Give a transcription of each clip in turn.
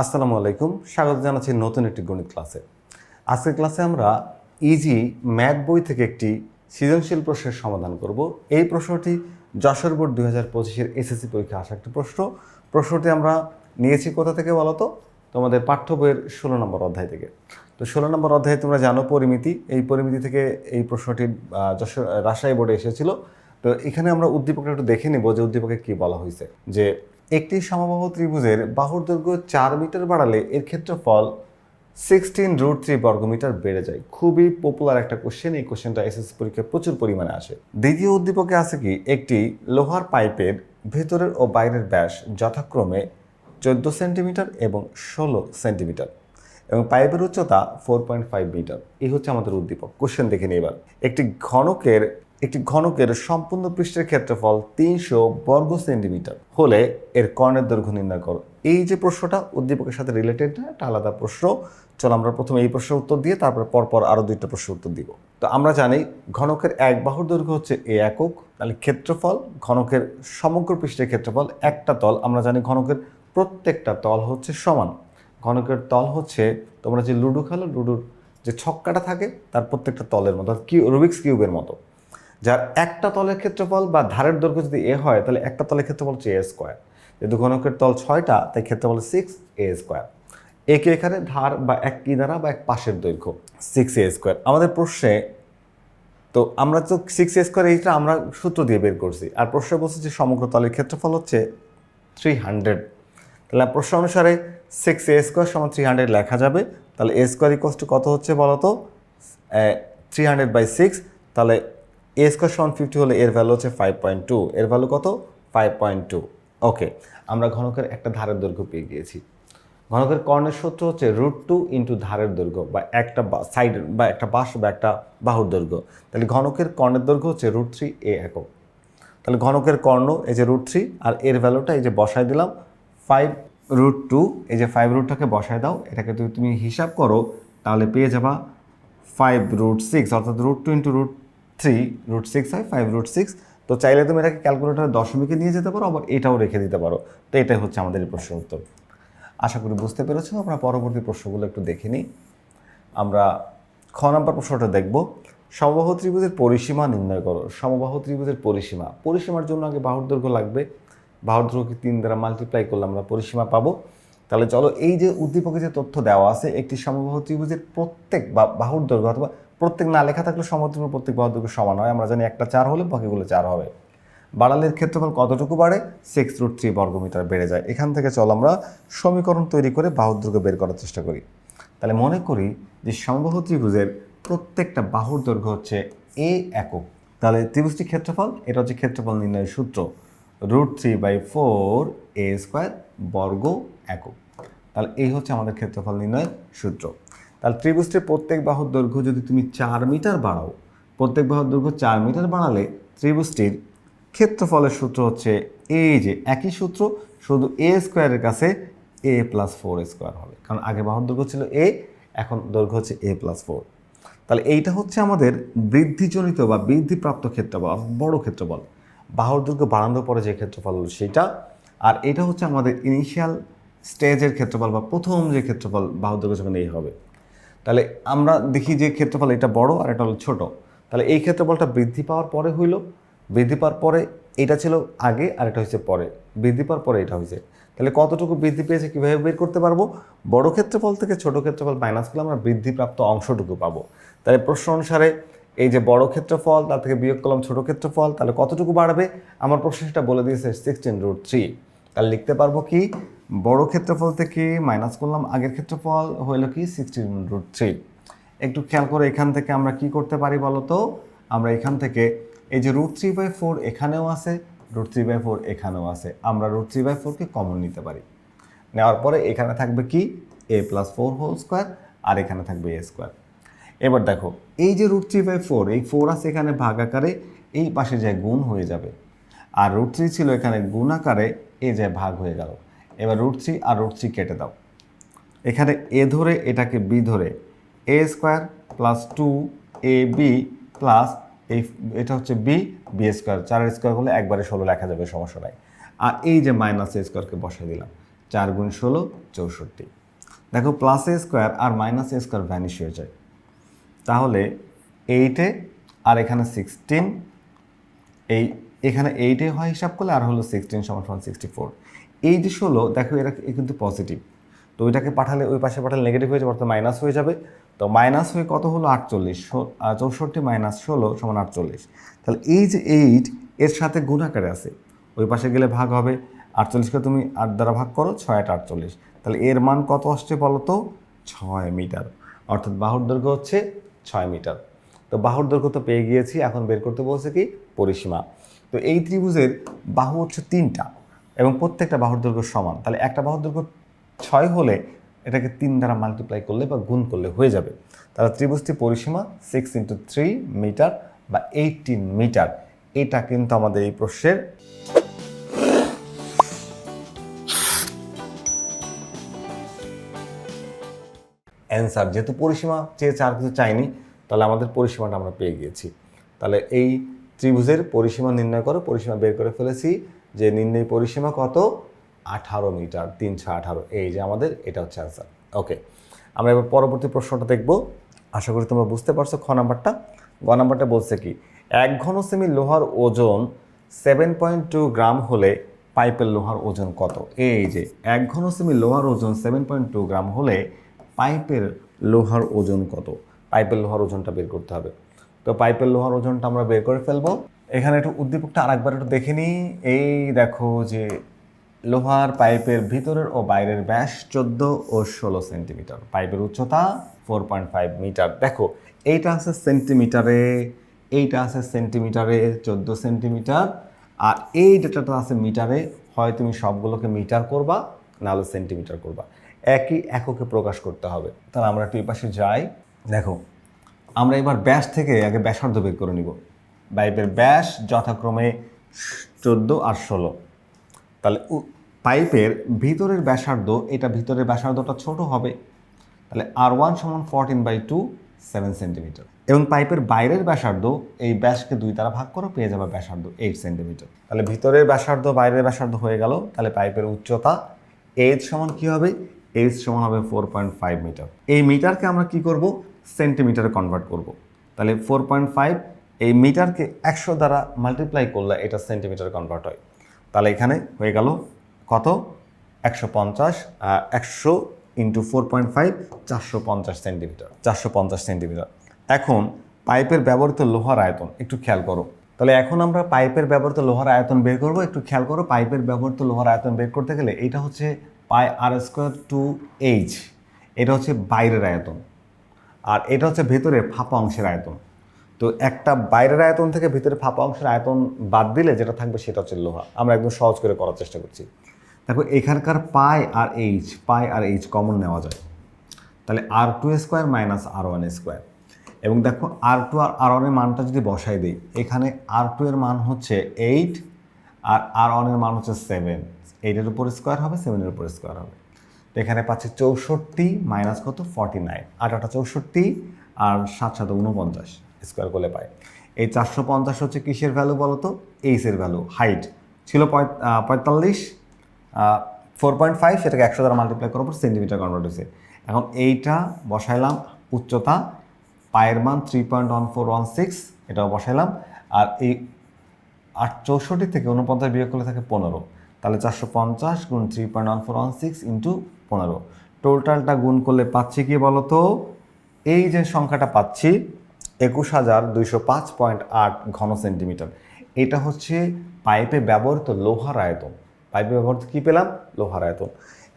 আসসালামু আলাইকুম। স্বাগত জানাচ্ছি নতুন একটি গণিত ক্লাসে। আজকের ক্লাসে আমরা ইজি ম্যাথ বই থেকে একটি সৃজনশীল প্রশ্নের সমাধান করব। এই প্রশ্নটি যশোর বোর্ড দুই হাজার পঁচিশের এসএসসি পরীক্ষা আসা একটি প্রশ্ন। প্রশ্নটি আমরা নিয়েছি কোথা থেকে বলো তো? তোমাদের পাঠ্য বইয়ের ষোলো নম্বর অধ্যায় থেকে। তো ষোলো নম্বর অধ্যায়ে তোমরা জানো পরিমিতি। এই পরিমিতি থেকে এই প্রশ্নটি যশোর, রাজশাহী বোর্ডে এসেছিল। তো এখানে আমরা উদ্দীপকটা একটু দেখে নেব যে উদ্দীপকে কী বলা হয়েছে। যে একটি সমবাহু ত্রিভুজের বাহুর দৈর্ঘ্য চার মিটার বাড়ালে এর ক্ষেত্রফল সিক্সটিন রুট থ্রি বর্গমিটার বেড়ে যায়। খুবই পপুলার একটা কোশ্চেন এই কোশ্চেনটা এসএসসি পরীক্ষায় প্রচুর পরিমাণে আসে। দ্বিতীয় উদ্দীপকে আছে কি? একটি লোহার পাইপের ভেতরের ও বাইরের ব্যাস যথাক্রমে চোদ্দ সেন্টিমিটার এবং ষোলো সেন্টিমিটার এবং পাইপের উচ্চতা ফোর পয়েন্ট ফাইভ মিটার এই হচ্ছে আমাদের উদ্দীপক। কোশ্চেন দেখে নিই এবার। একটি ঘনকের একটি ঘনকের সম্পূর্ণ পৃষ্ঠের ক্ষেত্রফল তিনশো বর্গ সেন্টিমিটার। হলে এর কর্ণের দৈর্ঘ্য নির্ণয় করো। এই যে প্রশ্নটা উদ্দীপকের সাথে রিলেটেড না একটা আলাদা প্রশ্ন। চলো আমরা প্রথমে এই প্রশ্নের উত্তর দিয়ে তারপর পরপর আরও দুইটা প্রশ্নের উত্তর দিব। তো আমরা জানি ঘনকের এক বাহুর দৈর্ঘ্য হচ্ছে এ একক। তাহলে ক্ষেত্রফল, ঘনকের সমগ্র পৃষ্ঠের ক্ষেত্রফল একটা তল। আমরা জানি ঘনকের প্রত্যেকটা তল হচ্ছে সমান। ঘনকের তল হচ্ছে, তোমরা যে লুডো খেলো, লুডোর যে ছক্কাটা থাকে, তার প্রত্যেকটা তলের মতো কিউ রুবিক্স কিউবের মতো। যার একটা তলের ক্ষেত্রফল বা ধারের দৈর্ঘ্য যদি এ হয়, তাহলে একটা তলের ক্ষেত্রফল হচ্ছে এ স্কোয়ার যেহেতু ঘনকের তল ছয়টা, তাই ক্ষেত্রফল সিক্স এ স্কোয়ার একে এখানে? ধার বা এক কি দ্বারা বা এক পাশের দৈর্ঘ্য সিক্স এ স্কোয়ার আমাদের প্রশ্নে, তো আমরা তো সিক্স এ স্কোয়ার এইটা আমরা সূত্র দিয়ে বের করছি। আর প্রশ্ন বলছে যে সমগ্র তলের ক্ষেত্রফল হচ্ছে থ্রি হান্ড্রেড তাহলে প্রশ্ন অনুসারে সিক্স এ স্কোয়ার সমান থ্রি হান্ড্রেড লেখা যাবে। তাহলে এ স্কোয়ার ইকোয়াস টু কত হচ্ছে বলো তো থ্রি হান্ড্রেড বাই সিক্স তাহলে এ স্কোয়ার সমান ফিফটি হলে এর ভ্যালু হচ্ছে ফাইভ পয়েন্ট টু এর ভ্যালু কত? ফাইভ পয়েন্ট টু ওকে আমরা ঘনকের একটা ধারের দৈর্ঘ্য পেয়ে গিয়েছি। ঘনকের কর্ণের সূত্র হচ্ছে রুট টু ইন্টু ধারের দৈর্ঘ্য বা একটা সাইডের বা একটা বাস বা একটা বাহুর দৈর্ঘ্য। তাহলে ঘনকের কর্ণের দৈর্ঘ্য হচ্ছে রুট থ্রি এ একক। তাহলে ঘনকের কর্ণ, এই যে রুট থ্রি আর এর ভ্যালুটা এই যে বসায় দিলাম ফাইভ রুট টু এই যে ফাইভ রুটটাকে বসায় দাও, এটাকে যদি তুমি হিসাব করো, তাহলে পেয়ে যাবা ফাইভ রুট সিক্স অর্থাৎ root two into root three root six হয় ফাইভ রুট সিক্স তো চাইলে তুমি এটাকে ক্যালকুলেটারে দশমিকে নিয়ে যেতে পারো আবার এটাও রেখে দিতে পারো। তো এটাই হচ্ছে আমাদের এই প্রশ্নের উত্তর। আশা করি বুঝতে পেরেছ, আমরা পরবর্তী প্রশ্নগুলো একটু দেখে নিই। আমরা খ নম্বর প্রশ্নটা দেখব। সমবাহু ত্রিভুজের পরিসীমা নির্ণয় করো। সমবাহু ত্রিভুজের পরিসীমা। পরিসীমার জন্য আগে বাহুর দৈর্ঘ্য লাগবে। বাহুর দৈর্ঘ্যকে তিন দ্বারা মাল্টিপ্লাই করলে আমরা পরিসীমা পাবো। তাহলে চলো এই যে উদ্দীপকে যে তথ্য দেওয়া আছে, একটি সমবাহু ত্রিভুজের প্রত্যেক বাহুর দৈর্ঘ্য অথবা প্রত্যেক না লেখা থাকলে ত্রিভুজ প্রত্যেক বাহুর সমান হয়। আমরা জানি একটা চার হলে বাকিগুলো চার হবে। বাড়ালের ক্ষেত্রফল কতটুকু বাড়ে? সিক্স রুট থ্রি বর্গমিটার বেড়ে যায়। এখান থেকে চল আমরা সমীকরণ তৈরি করে বাহুর দৈর্ঘ্য বের করার চেষ্টা করি। তাহলে মনে করি যে সমবাহু ত্রিভুজের প্রত্যেকটা বাহুর দৈর্ঘ্য হচ্ছে এ একক। তাহলে ত্রিভুজটির ক্ষেত্রফল, এটা হচ্ছে ক্ষেত্রফল নির্ণয়ের সূত্র। Root three by four A square বর্গ একক। তাহলে এই হচ্ছে আমাদের ক্ষেত্রফল নির্ণয়ের সূত্র। তাহলে ত্রিভুজটির প্রত্যেক বাহুর দৈর্ঘ্য যদি তুমি চার মিটার বাড়াও, প্রত্যেক বাহুর দৈর্ঘ্য চার মিটার বাড়ালে ত্রিভুজটির ক্ষেত্রফলের সূত্র হচ্ছে এই যে একই সূত্র, শুধু এ স্কোয়ারের কাছে এ প্লাস ফোর স্কোয়ার হবে। কারণ আগে বাহুর দৈর্ঘ্য ছিল এ, এখন দৈর্ঘ্য হচ্ছে এ প্লাস ফোর তাহলে এইটা হচ্ছে আমাদের বৃদ্ধিজনিত বা বৃদ্ধিপ্রাপ্ত ক্ষেত্রফল বড় ক্ষেত্রফল। বাহুর দৈর্ঘ্য বাড়ানোর পরে যে ক্ষেত্রফল হলো সেইটা আর এটা হচ্ছে আমাদের ইনিশিয়াল স্টেজের ক্ষেত্রফল বা প্রথম যে ক্ষেত্রফল বাহুর দৈর্ঘ্য যখন এই হবে। তাহলে আমরা দেখি যে ক্ষেত্রফল এটা বড় আর এটা হলো ছোট। তাহলে এই ক্ষেত্রফলটা বৃদ্ধি পাওয়ার পরে হইল, বৃদ্ধি পাওয়ার পরে এটা ছিল আগে আর এটা হয়েছে পরে। বৃদ্ধি পাওয়ার পরে এটা হয়েছে। তাহলে কতটুকু বৃদ্ধি পেয়েছে কীভাবে বের করতে পারব? বড় ক্ষেত্রফল থেকে ছোট ক্ষেত্রফল মাইনাস করলে আমরা বৃদ্ধিপ্রাপ্ত অংশটুকু পাবো। তাহলে প্রশ্ন অনুসারে এই যে বড় ক্ষেত্রফল, তার থেকে বিয়োগ করলাম ছোট ক্ষেত্রফল, তাহলে কতটুকু বাড়বে? আমার প্রশ্ন সেটা বলে দিয়েছে সিক্সটিন রুট থ্রি তাহলে লিখতে পারব কি? বড় ক্ষেত্রফল থেকে মাইনাস করলাম, আগের ক্ষেত্রফল হইল কি সিক্সটিন রুট থ্রি একটু খেয়াল করে এখান থেকে আমরা কি করতে পারি বলো তো আমরা এখান থেকে এই যে রুট থ্রি বাই ফোর এখানেও আছে রুট থ্রি বাই ফোর এখানেও আছে। আমরা রুট থ্রি বাই ফোরকে কমন নিতে পারি। নেওয়ার পরে এখানে থাকবে কি? A plus four whole square আর এখানে থাকবে এ স্কোয়ার এবার দেখো, এই যে রুট থ্রি বাই ফোর এই ফোর আছে এখানে ভাগ আকারে এই পাশে যায় গুণ হয়ে যাবে। আর রুট থ্রি ছিল এখানে গুণ আকারে এ যায় ভাগ হয়ে গেল। এবার রুট থ্রি আর রুট থ্রি কেটে দাও। এখানে এ ধরে এটাকে বি ধরে A square plus two A B plus এই এটা হচ্ছে বি বি স্কোয়ার। চারের স্কোয়ার হলে একবারে ষোলো লেখা যাবে, সমস্যা নাই। আর এই যে মাইনাস এ স্কোয়ারকে বসাই দিলাম, চার গুণ ষোলো, চৌষট্টি। দেখো প্লাস এ স্কোয়ার আর মাইনাস এ স্কোয়ার ভ্যানিশ হয়ে যায়। তাহলে এইটে, আর এখানে সিক্সটিন, এই, এখানে এইটে হয় হিসাব করলে আর হলো সিক্সটিন সমান সমান সিক্সটি ফোর। এই যে ষোলো, দেখো এরা এ কিন্তু পজিটিভ তো ওইটাকে পাঠালে, ওই পাশে পাঠালে নেগেটিভ হয়ে যাবে, অর্থাৎ মাইনাস হয়ে যাবে। তো মাইনাস হয়ে কত হলো? আটচল্লিশ। চৌষট্টি মাইনাস ষোলো সমান আটচল্লিশ। তাহলে এই যে এইট এর সাথে গুণ আকারে আছে। ওই পাশে গেলে ভাগ হবে। আটচল্লিশকে তুমি আট দ্বারা ভাগ করো, ছয় আট আটচল্লিশ। তাহলে এর মান কত আসছে বলো তো ছয় মিটার। অর্থাৎ বাহুর দৈর্ঘ্য হচ্ছে ছয় মিটার। তো বাহুর দৈর্ঘ্য তো পেয়ে গিয়েছি, এখন বের করতে বলছে কি? পরিসীমা। তো এই ত্রিভুজের বাহু হচ্ছে তিনটা। এবং প্রত্যেকটা বাহুর দৈর্ঘ্য সমান। তাহলে একটা বাহুর দৈর্ঘ্য ছয় হলে এটাকে তিন দ্বারা মাল্টিপ্লাই করলে বা গুণ করলে হয়ে যাবে। তাহলে ত্রিভুজটি পরিসীমা সিক্স ইন্টু থ্রি মিটার বা এইটিন মিটার এটা কিন্তু আমাদের এই প্রশ্নের অ্যান্সার যেহেতু পরিসীমা চেয়েছে আর কিছু চাইনি, তাহলে আমাদের পরিসীমাটা আমরা পেয়ে গিয়েছি। তাহলে এই ত্রিভুজের পরিসীমা নির্ণয় করে, পরিসীমা বের করে ফেলেছি। যে নির্ণয় পরিসীমা কত? আঠারো মিটার তিনশো আঠারো। এই যে আমাদের এটা হচ্ছে অ্যান্সার ওকে আমরা এবার পরবর্তী প্রশ্নটা দেখব। আশা করি তোমরা বুঝতে পারছ খ নাম্বারটা। গ নাম্বারটা বলছে কি, এক ঘন সেমি লোহার ওজন সেভেন পয়েন্ট টু গ্রাম হলে পাইপের লোহার ওজন কত? এই যে, এক ঘন সেমি লোহার ওজন সেভেন পয়েন্ট টু গ্রাম হলে পাইপের লোহার ওজন কত? পাইপের লোহার ওজনটা বের করতে হবে। তো পাইপের লোহার ওজনটা আমরা বের করে ফেলব। এখানে একটু উদ্দীপকটা আরেকবার একটু দেখে নিই। এই দেখো যে লোহার পাইপের ভিতরের ও বাইরের ব্যাস চোদ্দ ও ষোলো সেন্টিমিটার। পাইপের উচ্চতা ফোর পয়েন্ট ফাইভ মিটার। দেখো, এইটা আছে সেন্টিমিটারে, এইটা আছে সেন্টিমিটারে চোদ্দ সেন্টিমিটার আর এই ডেটাটা আছে মিটারে। হয় তুমি সবগুলোকে মিটার করবা, নাহলে সেন্টিমিটার করবা। একই এককে প্রকাশ করতে হবে। তাহলে আমরা একটু পাশে যাই। দেখো, আমরা এবার ব্যাস থেকে আগে ব্যাসার্ধ বের করে নিব। পাইপের ব্যাস যথাক্রমে চোদ্দ আর ষোলো। তাহলে পাইপের ভিতরের ব্যাসার্ধ, এটা ভিতরের ব্যাসার্ধটা ছোট হবে। তাহলে আর ওয়ান সমান fourteen by two, seven centimetre. এবং পাইপের বাইরের ব্যাসার্ধ, এই ব্যাসকে দুই তারা ভাগ করো পেয়ে যাবে ব্যাসার্ধ এইট সেন্টিমিটার। তাহলে ভিতরের ব্যাসার্ধ, বাইরের ব্যাসার্ধ হয়ে গেল। তাহলে পাইপের উচ্চতা এইচ সমান কি হবে? এইচ সমান হবে ফোর পয়েন্ট ফাইভ মিটার। এই মিটারকে আমরা কি করব? সেন্টিমিটারে কনভার্ট করব। তাহলে ফোর পয়েন্ট ফাইভ এই মিটারকে একশো দ্বারা মাল্টিপ্লাই করলে এটা সেন্টিমিটার কনভার্ট হয়। তাহলে এখানে হয়ে গেল কত? একশো পঞ্চাশ একশো ইন্টু ফোর পয়েন্ট ফাইভ চারশো পঞ্চাশ সেন্টিমিটার চারশো পঞ্চাশ সেন্টিমিটার এখন পাইপের ব্যবহৃত লোহার আয়তন, একটু খেয়াল করো। তাহলে এখন আমরা পাইপের ব্যবহৃত লোহার আয়তন বের করব, একটু খেয়াল করো পাইপের ব্যবহৃত লোহার আয়তন বের করতে গেলে এটা হচ্ছে pi R square two H, এটা হচ্ছে বাইরের আয়তন, আর এটা হচ্ছে ভেতরের ফাঁপা অংশের আয়তন। তো একটা বাইরের আয়তন থেকে ভিতরে ফাঁপা অংশের আয়তন বাদ দিলে যেটা থাকবে সেটা হচ্ছে লোহা। আমরা একদম সহজ করে করার চেষ্টা করছি। দেখো, এখানকার pi R H, pi R H common নেওয়া যায়। তাহলে R two square minus R one square. এবং দেখো, আর টু আর আর ওয়ানের মানটা যদি বসাই দিই, এখানে আর টু এর মান হচ্ছে এইট আর আর ওয়ানের মান হচ্ছে সেভেন। এইটের উপর স্কোয়ার হবে, সেভেনের উপর স্কোয়ার হবে। তো এখানে পাচ্ছে চৌষট্টি মাইনাস কত? Forty nine. আট চৌষট্টি আর সাত সাত উনপঞ্চাশ। স্কোয়ার করলে পায়। এই চারশো পঞ্চাশ হচ্ছে কিসের ভ্যালু বলো তো এইচের ভ্যালু হাইট ছিল পঁয়তাল্লিশ ফোর পয়েন্ট ফাইভ সেটাকে একশো দ্বারা মাল্টিপ্লাই করার পর সেন্টিমিটার কনভার্ট হয়েছে। এখন এইটা বসাইলাম, উচ্চতা, পায়ের মান three point one four one six এটাও বসাইলাম। আর এই আট চৌষট্টি থেকে উনপঞ্চাশ বিয়োগ করলে থাকে পনেরো। তাহলে চারশো পঞ্চাশ গুণ three point one four one six into পনেরো। টোটালটা গুণ করলে পাচ্ছি কি বলো তো এই যে সংখ্যাটা পাচ্ছি একুশ হাজার দুইশো পাঁচ পয়েন্ট আট ঘন সেন্টিমিটার। এটা হচ্ছে পাইপে ব্যবহৃত লোহার আয়তন। পাইপে ব্যবহৃত কী পেলাম? লোহার আয়তন।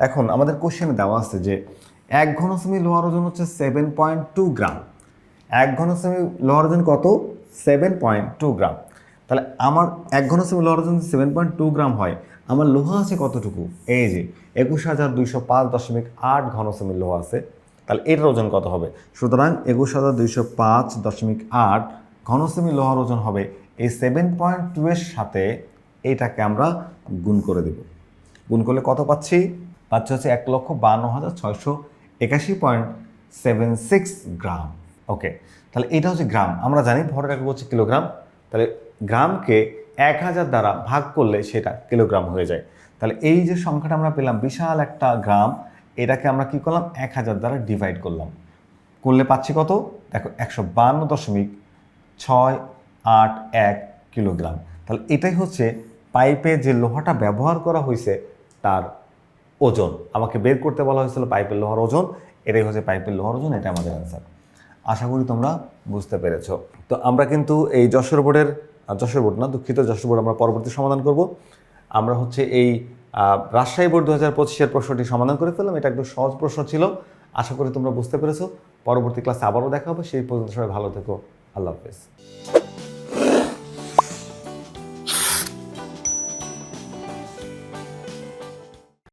এখন আমাদের কোশ্চেনে দেওয়া আছে যে এক ঘন সেমি লোহার ওজন হচ্ছে সেভেন পয়েন্ট টু গ্রাম। এক ঘন সেমি লোহার ওজন কত? Seven point two gram. তাহলে আমার এক ঘন সেমি লোহার ওজন সেভেন পয়েন্ট টু গ্রাম হয়, আমার লোহা আছে কতটুকু? এই যে একুশ হাজার দুইশো পাঁচ দশমিক আট ঘন সেমি লোহা আছে। তাহলে এটার ওজন কত হবে? সুতরাং একুশ হাজার দুইশো পাঁচ দশমিক আট ঘন সেমি লোহার ওজন হবে। এই সেভেন পয়েন্ট টু এর সাথে এইটাকে আমরা গুণ করে দেব। গুণ করলে কত পাচ্ছি? পাচ্ছি হচ্ছে এক লক্ষ বান্ন হাজার ছয়শো একাশি point seven six gram. Okay, তাহলে এটা হচ্ছে গ্রাম। আমরা জানি ভরের একক হচ্ছে কিলোগ্রাম। তাহলে গ্রামকে এক হাজার দ্বারা ভাগ করলে সেটা কিলোগ্রাম হয়ে যায়। তাহলে এই যে সংখ্যাটা আমরা পেলাম, বিশাল একটা গ্রাম এটাকে আমরা কি করলাম? এক হাজার দ্বারা ডিভাইড করলাম। করলে পাচ্ছি কত? দেখো, একশো বান্ন দশমিক ছয় আট এক কিলোগ্রাম। তাহলে এটাই হচ্ছে পাইপে যে লোহাটা ব্যবহার করা হয়েছে, তার ওজন। আমাকে বের করতে বলা হয়েছিল পাইপের লোহার ওজন। এটাই হচ্ছে পাইপের লোহার ওজন এটা আমাদের অ্যান্সার আশা করি তোমরা বুঝতে পেরেছ। তো আমরা কিন্তু এই যশোর বোর্ডের, যশোর বোর্ড না, দুঃখিত, যশোর বোর্ড আমরা পরবর্তী সমাধান করব। আমরা হচ্ছে এই রাজশাহী বোর্ড দু হাজার পঁচিশের প্রশ্নটি সমাধান করে ফেললাম। এটা একটু সহজ প্রশ্ন ছিল। আশা করি তোমরা বুঝতে পেরেছ। পরবর্তী ক্লাসে আবারও দেখা হবে। সেই পর্যন্ত সবাই ভালো থেকো। আল্লাহ হাফেজ।